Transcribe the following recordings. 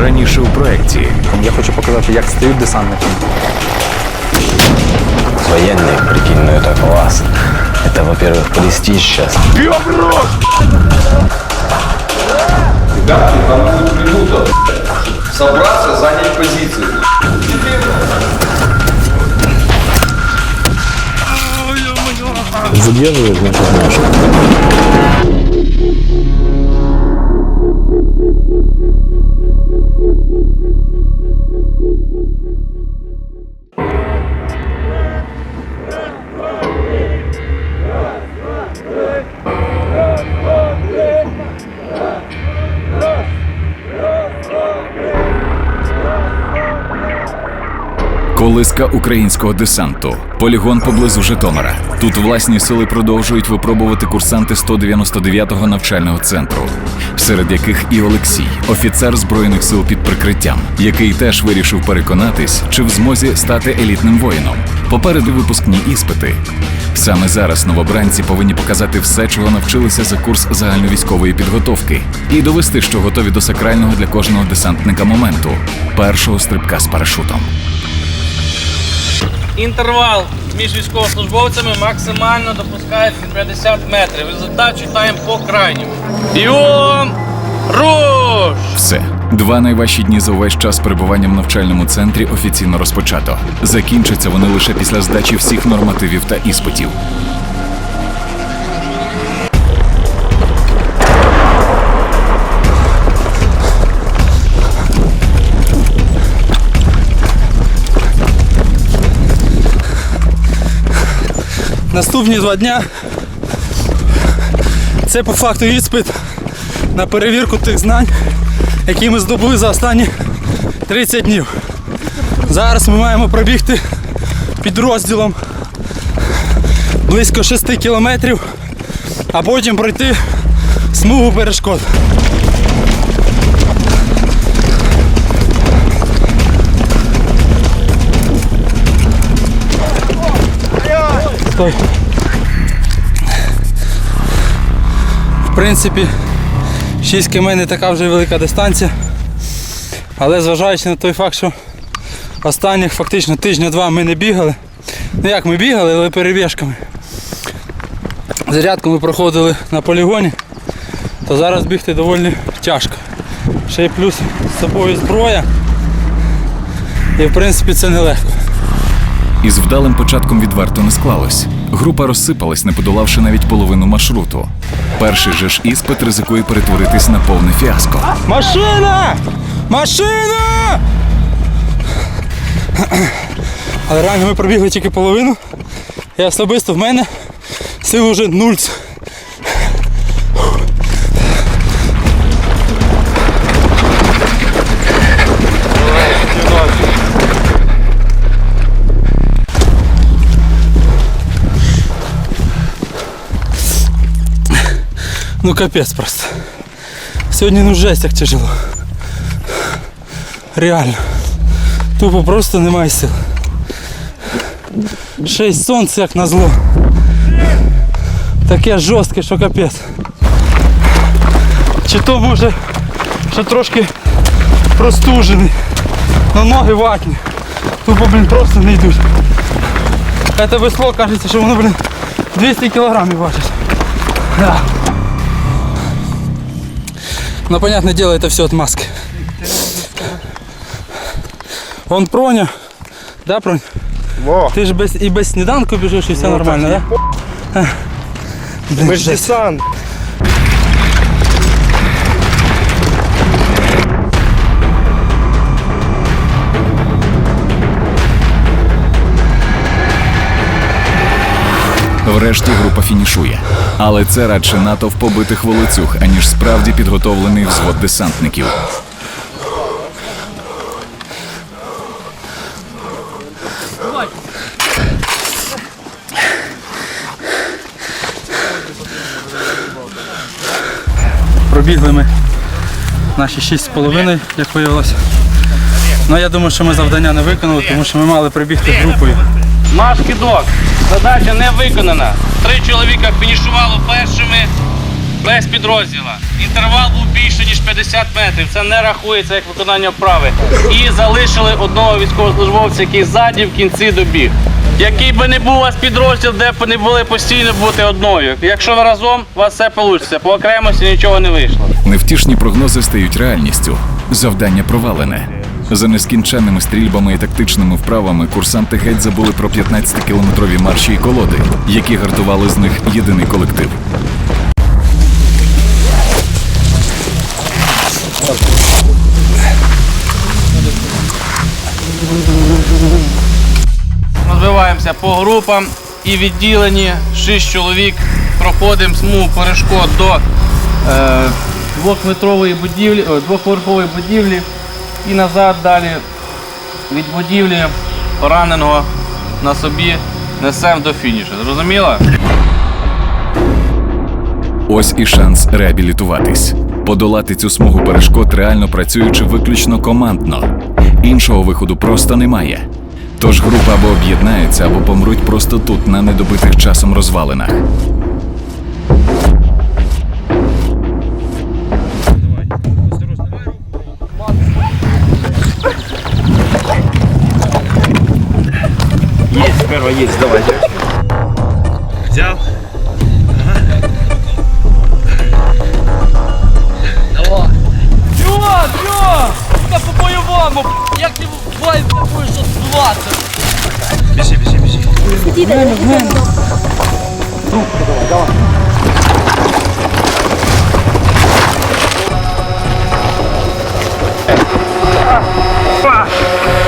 раніше у проєкті. Я хочу показати, як стають десантниками. Военные, прикинь, ну это класс. Это, во-первых, престиж сейчас. Ребятки, нам будет минута собраться, занять позиции. Задерживает, значит, наш. Колиска українського десанту. Полігон поблизу Житомира. Тут власні сили продовжують випробувати курсанти 199-го навчального центру, серед яких і Олексій, офіцер збройних сил під прикриттям, який теж вирішив переконатись, чи в змозі стати елітним воїном. Попереду випускні іспити. Саме зараз новобранці повинні показати все, чого навчилися за курс загальновійськової підготовки, і довести, що готові до сакрального для кожного десантника моменту першого стрибка з парашутом. Інтервал між військовослужбовцями максимально допускається 50 метрів. Результат читаємо по крайньому. Йом! Руш! Все. Два найважчі дні за увесь час перебування в навчальному центрі офіційно розпочато. Закінчаться вони лише після здачі всіх нормативів та іспитів. Наступні два дня це по факту іспит на перевірку тих знань, які ми здобули за останні 30 днів. Зараз ми маємо пробігти підрозділом близько 6 кілометрів, а потім пройти смугу перешкод. Стой. Принципі, 6 км не така вже велика дистанція. Але зважаючи на той факт, що останніх фактично тижня-два ми не бігали. Ну як ми бігали, але перебіжками. Зарядку ми проходили на полігоні, то зараз бігти доволі тяжко. Ще й плюс з собою зброя. І в принципі це нелегко. Із вдалим початком відверто не склалось. Група розсипалась, не подолавши навіть половину маршруту. Перший же ж іспит ризикує перетворитись на повне фіаско. Машина! Машина! Але реально ми пробігли тільки половину. І особисто в мене сил вже нуль. Ну капець просто. Сьогодні ну жесть як тяжело. Реально. Тупо просто немає сил. Ще й сонце як назло. Таке жорстке, що капець. Чи то може, що трошки простужений. Но ноги ватні. Тупо, блін, просто не йдуть. Це весло кажеться, що воно, блін, 200 кілограмів важить. Да. Но, понятное дело, это все от маски. Он Проня. Да, Пронь? Во, Ты же без, и без сніданку біжиш, і все Ну, нормально, так да? Блин, ми ж жесть. десант. Врешті група фінішує. Але це радше натовп побитих волоцюг, аніж справді підготовлений взвод десантників. Пробігли ми наші 6,5, як виявилося. Ну я думаю, що ми завдання не виконали, тому що ми мали прибігти групою. Наш кидок. Задача не виконана. Три чоловіка фінішувало першими. без підрозділа. Інтервал був більше, ніж 50 метрів. Це не рахується як виконання вправи. І залишили одного військовослужбовця, який ззаді в кінці добіг. Який би не був у вас підрозділ, де б не були постійно бути одною. Якщо ви разом, у вас все вийде. По окремості нічого не вийшло. Невтішні прогнози стають реальністю. Завдання провалене. За нескінченними стрільбами і тактичними вправами курсанти геть забули про 15-кілометрові марші і колоди, які гартували з них єдиний колектив. Розбиваємося по групам і відділені 6 чоловік проходимо смугу перешкод до е, двохметрової будівлі, о, двохповерхової будівлі і назад далі від будівлі пораненого на собі несемо до фінішу. Зрозуміло? Ось і шанс реабілітуватись. Подолати цю смугу перешкод, реально працюючи виключно командно. Іншого виходу просто немає. Тож група або об'єднається, або помруть просто тут, на недобитих часом розвалинах. Первая есть, давай, девочка. Взял. Давай. Йо, йо! Та по-бойовому, як ти вайп такою, що звати? Біжи, біжи, біжи. Діда, Трубку давай, давай. Э. Fuck!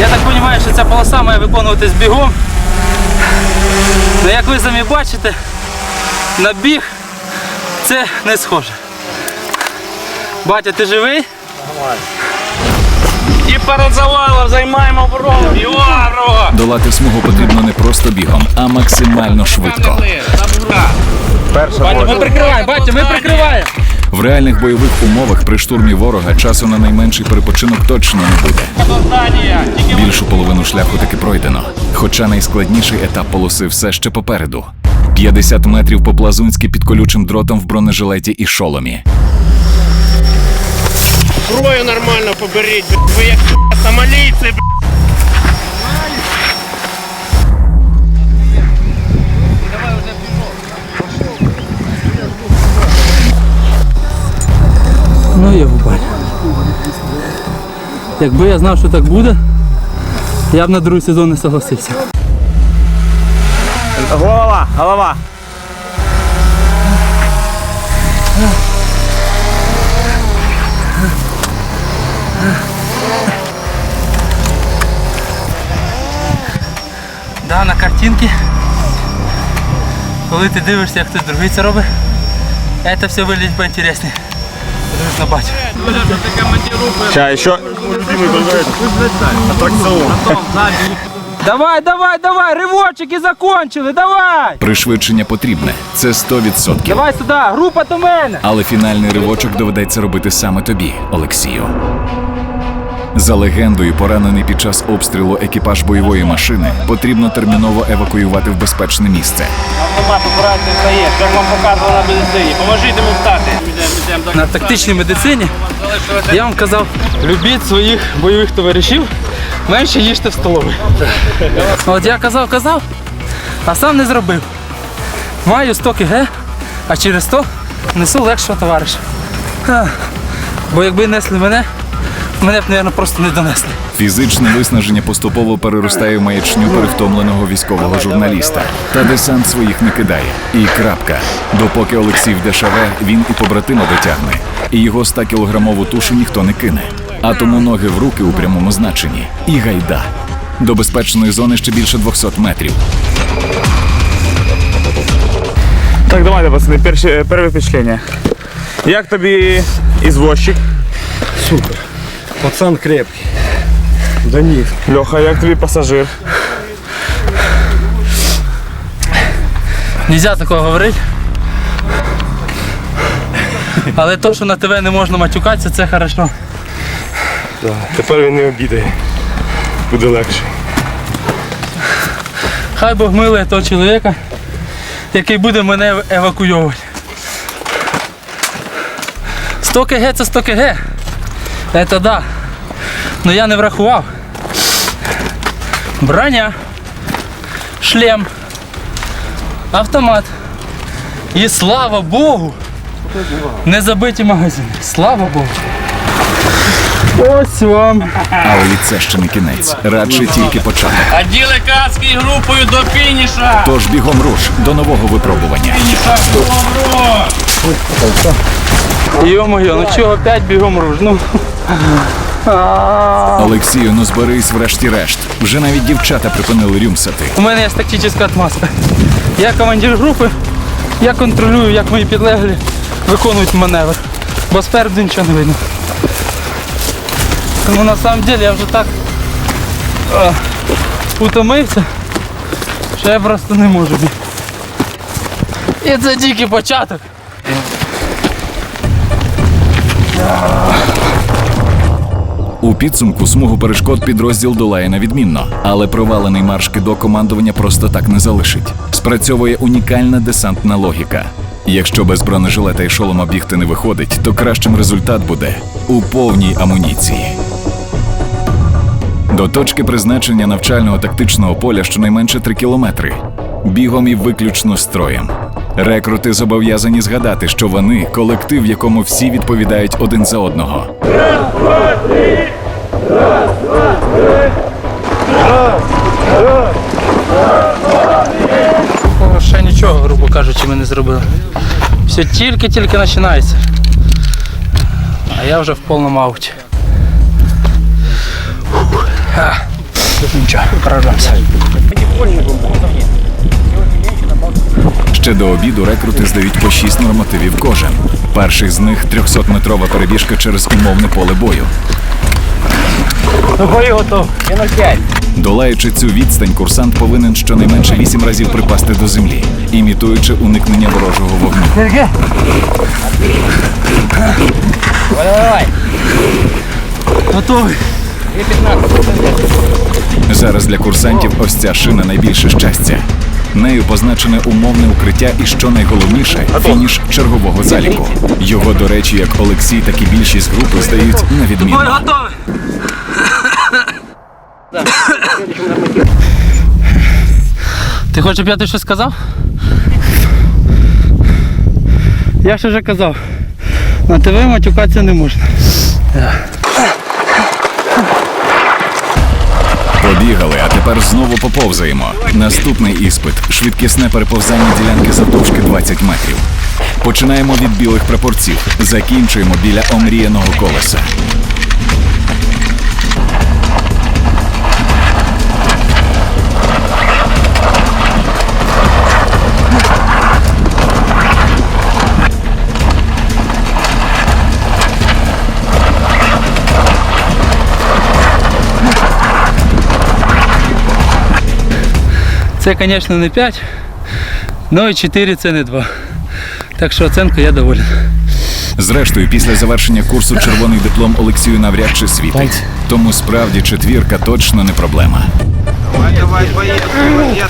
Я так розумію, що ця полоса має виконуватись бігом. Ну, як ви самі бачите, на біг це не схоже. Батя, ти живий? Нормально. І перед завалом займаємо оборону. Йоро! Долати смугу потрібно не просто бігом, а максимально швидко. Батя, ми прикриваємо, батя, ми прикриваємо. В реальних бойових умовах при штурмі ворога часу на найменший перепочинок точно не буде. Більшу половину шляху таки пройдено. Хоча найскладніший етап полоси все ще попереду. 50 метрів по плазунськи під колючим дротом в бронежилеті і шоломі. Зброю нормально поберіть, ви як сука, сомалійці, Якби я знав, що так буде, я б на другий сезон не согласився. Голова, голова. Да, на картинці. Коли ти дивишся, як хтось другий це робить, це все виглядить поінтересніше. Подивись на Давай, давай, давай, ривочики закончили, давай! Пришвидшення потрібне. Це 100%. Давай сюди, група до мене! Але фінальний ривочок доведеться робити саме тобі, Олексію. За легендою, поранений під час обстрілу екіпаж бойової машини потрібно терміново евакуювати в безпечне місце. Автомат операція стає, як вам показували на медицині. Поможіть йому встати. На тактичній медицині я вам казав, любіть своїх бойових товаришів, менше їжте в столовій. От я казав, казав, а сам не зробив. Маю 100 кг, а через 100 несу легшого товариша. Ха. Бо якби несли мене, мене б, мабуть, просто не донесли. Фізичне виснаження поступово переростає в маячню перевтомленого військового журналіста. Та десант своїх не кидає. І крапка. Допоки Олексій в дешеве, він і побратима дотягне. І його 100-кілограмову тушу ніхто не кине. А тому ноги в руки у прямому значенні. І гайда. До безпечної зони ще більше 200 метрів. Так, давайте, пацани, перші, перше впечатлення. Як тобі ізвозчик? Пацан крепкий. Да ні. Льоха, як тобі пасажир? Нельзя такого говорити. Але то, що на ТВ не можна матюкатися, це хорошо. Тепер він не обідає. Буде легше. Хай Бог милує того чоловіка, який буде мене евакуйовувати. 100 кг це 100 кг. Це да. Но я не врахував. Броня, шлем, автомат. І слава Богу! Не забиті магазини. Слава Богу. Ось вам. Але це ще не кінець, радше тільки початок. Оділи каски групою до фініша! Тож бігом руш до нового випробування. Фініша добро! Йо-моє, ну чого опять бігом руж? Ну. Олексію, ну зберись врешті-решт. Вже навіть дівчата припинили рюмсати. У мене є тактична отмазка. Я командир групи, я контролюю, як мої підлеглі виконують маневр. Бо спереду нічого не видно. Тому на самом деле я вже так е, утомився, що я просто не можу бігти. І це тільки початок. У підсумку смугу перешкод підрозділ долає на відмінно, але провалений марш до командування просто так не залишить. Спрацьовує унікальна десантна логіка. Якщо без бронежилета і шолома бігти не виходить, то кращим результат буде у повній амуніції. До точки призначення навчального тактичного поля щонайменше 3 кілометри. Бігом і виключно строєм. Рекрути зобов'язані згадати, що вони колектив, якому всі відповідають один за одного. О, Ще нічого, грубо кажучи, ми не зробили. Все тільки-тільки починається. А я вже в повному ауті. Нічого, прорвемося. Ще до обіду рекрути здають по 6 нормативів кожен. Перший з них 300-метрова перебіжка через умовне поле бою. Бої готов. Я 0,5. Долаючи цю відстань, курсант повинен щонайменше 8 разів припасти до землі, імітуючи уникнення ворожого вогню. Давай, Готовий. Зараз для курсантів ось ця шина найбільше щастя. Нею позначене умовне укриття і що найголовніше фініш чергового заліку. Його, до речі, як Олексій, так і більшість групи здають на відмінно. готовий. Ти хочеш, щоб я тобі щось сказав? Я ж вже казав. На ТВ матюкатися не можна. Побігали, а тепер знову поповзаємо. Наступний іспит швидкісне переповзання ділянки завдовжки 20 метрів. Починаємо від білих прапорців, закінчуємо біля омріяного колеса. Це, звісно, не 5, але і 4 це не 2. Так що оценка я доволен. Зрештою, після завершення курсу червоний диплом Олексію навряд чи світить. Тому справді четвірка точно не проблема.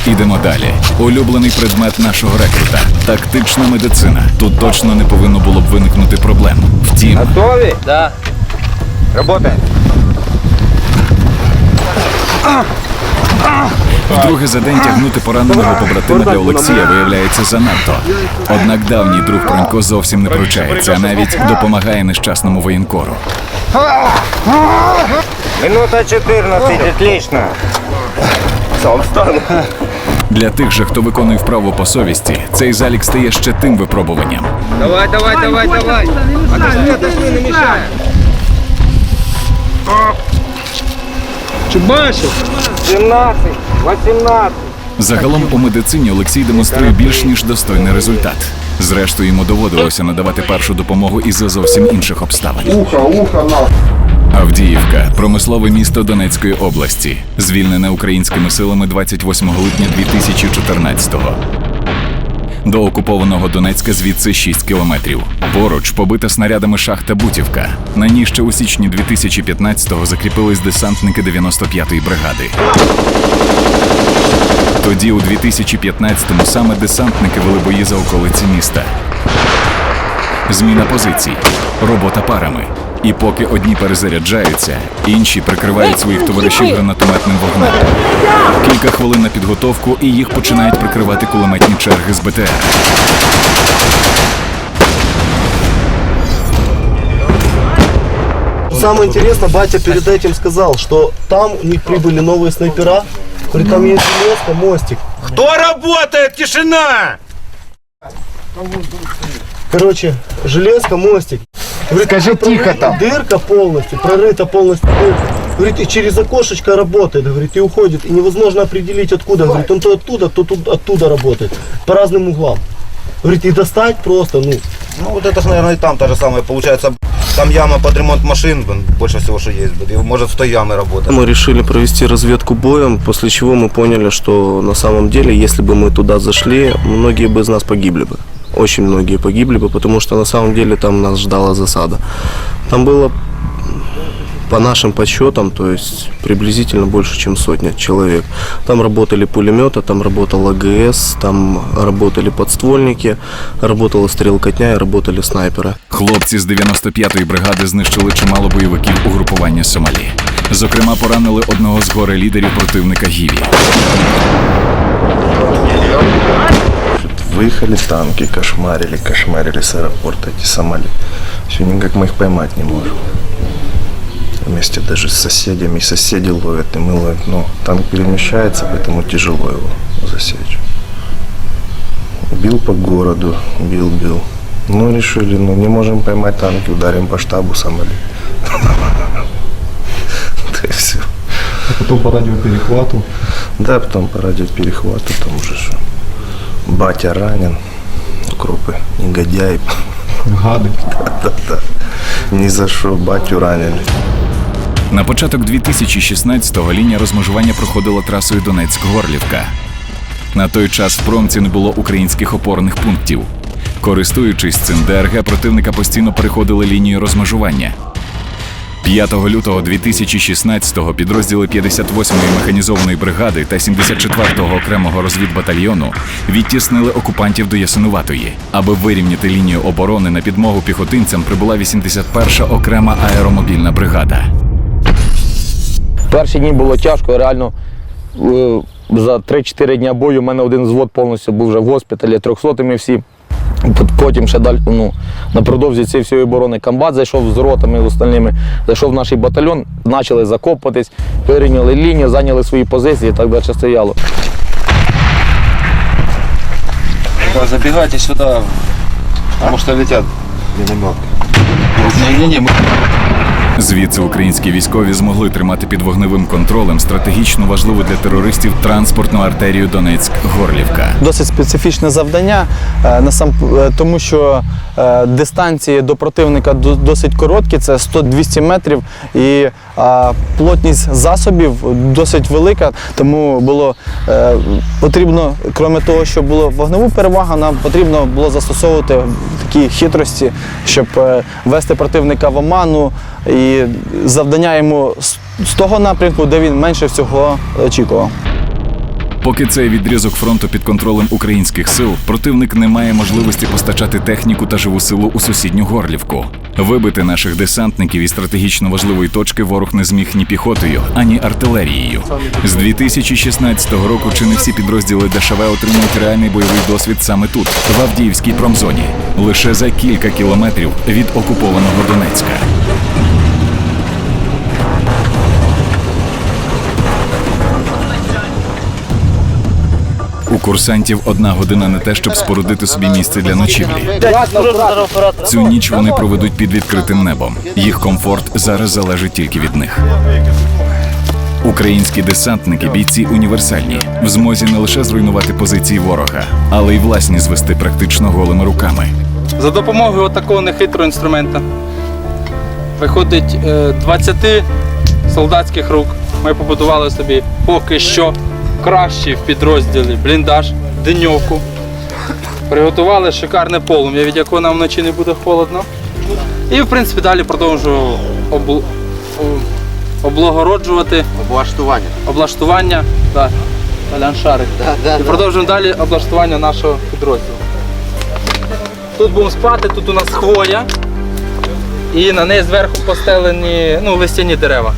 Ідемо далі. Улюблений предмет нашого рекрута тактична медицина. Тут точно не повинно було б виникнути проблем. Втім, Готові? Да. Работаємо. Вдруге за день тягнути пораненого побратима для Олексія виявляється занадто. Однак давній друг Пронько зовсім не пручається, а навіть допомагає нещасному воєнкору. Минута 14, отлично. Для тих же, хто виконує вправу по совісті, цей залік стає ще тим випробуванням. Давай, давай, давай, давай. Отошли, отошли, не мешай. Чи бачиш? 17, 18. Загалом у медицині Олексій демонструє більш ніж достойний результат. Зрештою, йому доводилося надавати першу допомогу із за зовсім інших обставин. Авдіївка, промислове місто Донецької області, звільнене українськими силами 28 липня 2014-го. До окупованого Донецька звідси 6 кілометрів. Поруч побита снарядами шахта Бутівка. На ній ще у січні 2015-го закріпились десантники 95-ї бригади. Тоді, у 2015-му, саме десантники вели бої за околиці міста. Зміна позицій, робота парами. І поки одні перезаряджаються, інші прикривають своїх товаришів гранатометним вогнем. Кілька хвилин на підготовку, і їх починають прикривати кулеметні черги з БТР. Самое интересное, батя перед этим сказал, что там у них прибыли новые снайпера. Говорит, там есть место, мостик. Кто работает? Тишина! Короче, железка, мостик. Говорит, Скажи тихо там. Дырка полностью, прорыта полностью. дырка. Говорит, и через окошечко работает, говорит, и уходит. И невозможно определить откуда. Говорит, он то оттуда, то тут оттуда работает. По разным углам. Говорит, и достать просто, ну, Ну вот это же, наверное, и там то же самое. Получается, там яма под ремонт машин, блин, больше всего, что есть. блин. И может 100 ямы работает. Мы решили провести разведку боем, после чего мы поняли, что на самом деле, если бы мы туда зашли, многие бы из нас погибли бы. Очень многие погибли бы, потому что на самом деле там нас ждала засада. Там было по нашим подсчетам, то есть приблизительно больше, чем сотня человек. Там работали пулеметы, там работал АГС, там работали подствольники, работала стрелкотня и работали снайперы. Хлопці з 95-ї бригади знищили чимало бойовиків угрупування Сомалі. Зокрема, поранили одного з горе лідерів противника Гіві. Выехали танки, кошмарили, кошмарили с аэропорта эти Сомали. Все никак мы их поймать не можем. Вместе даже с соседями, и соседи ловят, и мы ловим. Но танк перемещается, поэтому тяжело его засечь. Бил по городу, бил, бил. Ну, решили, ну, не можем поймать танки, ударим по штабу Сомали. Да и все. Потом по радиоперехвату. Да, потом по радиоперехвату, там уже что. Батя ранен, укропы, негодяй. Гады. Да-да. Ни за что батю ранили. На початок 2016-го лінія розмежування проходила трасою Донецьк-Горлівка. На той час в промці не було українських опорних пунктів. Користуючись цим, ДРГ противника постійно переходили лінію розмежування. 5 лютого 2016-го підрозділи 58-ї механізованої бригади та 74-го окремого розвідбатальйону відтіснили окупантів до Ясинуватої. Аби вирівняти лінію оборони на підмогу піхотинцям прибула 81-ша окрема аеромобільна бригада. Перші дні було тяжко, реально е, за 3-4 дня бою у мене один взвод повністю був вже в госпіталі, 300 всі. Пот- Потім ще далі, ну, напродовзі цієї всієї оборони комбат зайшов з ротами з остальними, зайшов в наш батальйон, почали закопуватись, вирівняли лінію, зайняли свої позиції і так далі стояло. Забегайте сюда, потому что летят минометы. Звідси українські військові змогли тримати під вогневим контролем стратегічно важливу для терористів транспортну артерію Донецьк-Горлівка. Досить специфічне завдання, на насам, е, тому що е, дистанції до противника до- досить короткі, це 100-200 метрів, і а, плотність засобів досить велика, тому було е, потрібно, крім того, що було вогневу перевагу, нам потрібно було застосовувати такі хитрості, щоб е, вести противника в оману і завдання йому з- того напрямку, де він менше всього очікував. Поки цей відрізок фронту під контролем українських сил, противник не має можливості постачати техніку та живу силу у сусідню горлівку. Вибити наших десантників із стратегічно важливої точки ворог не зміг ні піхотою, ані артилерією. З 2016 року чи не всі підрозділи ДШВ отримують реальний бойовий досвід саме тут, в Авдіївській промзоні, лише за кілька кілометрів від окупованого Донецька. У курсантів одна година на те, щоб спорудити собі місце для ночівлі. Цю ніч вони проведуть під відкритим небом. Їх комфорт зараз залежить тільки від них. Українські десантники бійці універсальні, в змозі не лише зруйнувати позиції ворога, але й власні звести практично голими руками. За допомогою такого нехитрого інструмента виходить е, 20 солдатських рук. Ми побудували собі поки що кращий в підрозділі бліндаж, деньовку. Приготували шикарне полум'я, від якого нам вночі не буде холодно. І в принципі далі продовжую обл... облагороджувати Облаштування. облаштування. Да. Толян шарик. І продовжуємо далі облаштування нашого підрозділу. Тут будемо спати, тут у нас хвоя. І на неї зверху постелені ну, листяні дерева.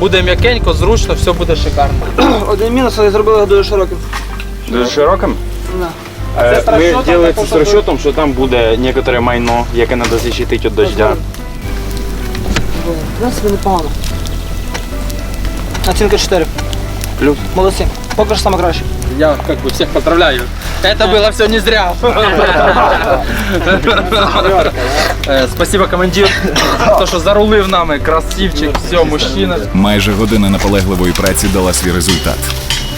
Буде м'якенько, зручно, все буде шикарно. Один мінус, але зробили дуже широким. Дуже широким? Да. Е, з Ми розчетом, робили це з розчетом, що там буде некоторе майно, яке треба захистити від дождя. В принципі, непогано. Оцінка 4. Плюс. Молодці. Поки що саме краще Я как бы всех поздравляю. Это было все не зря. Э, Спасибо, командир, то, що зарулив нами. Красивчик, все, мужчина. Майже година наполегливої праці дала свій результат.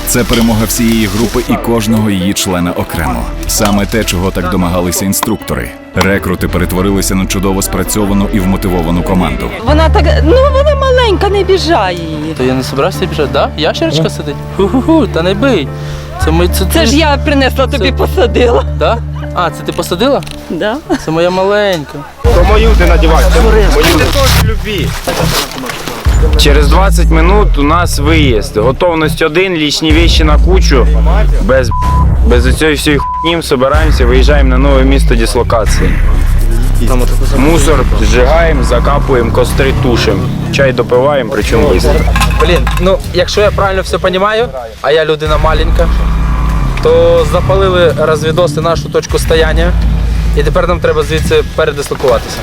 Це перемога всієї групи і кожного її члена окремо. Саме те, чого так домагалися інструктори. Рекрути перетворилися на чудово спрацьовану і вмотивовану команду. Вона так, ну вона маленька, не біжай її. То я не собирався біжати, да? Ящерочка сидить? Ху-ху-ху, та не бий. Це ми це, Це ж я принесла тобі Це- посадила. Да? А, це ти посадила? Да. Це моя маленька. То мою ти надівай. Мою ти теж любі. Через 20 минут у нас виїзд. Готовність один, лічні вещи на кучу. Без, без цієї всієї хуйні збираємося, виїжджаємо на нове місто дислокації. Мусор зжигаємо, закапуємо, костри тушимо. Чай допиваємо, причому швидко. Блін, ну якщо я правильно все розумію, а я людина маленька, то запалили розвідоси нашу точку стояння. І тепер нам треба звідси передислокуватися.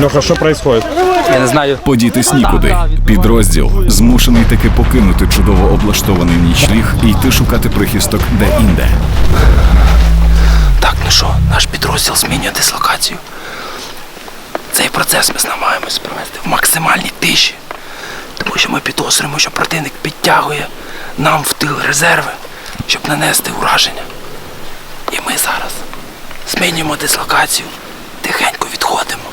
Леха, що відбувається? Я не знаю. Подітись нікуди. Підрозділ змушений таки покинути чудово облаштований нічліг і йти шукати прихисток де-інде. Так, ну що, наш підрозділ змінює дислокацію. Цей процес ми намагаємось провести в максимальній тиші, тому що ми підозрюємо, що противник підтягує нам в тил резерви, щоб нанести ураження. І ми зараз змінюємо дислокацію, тихенько відходимо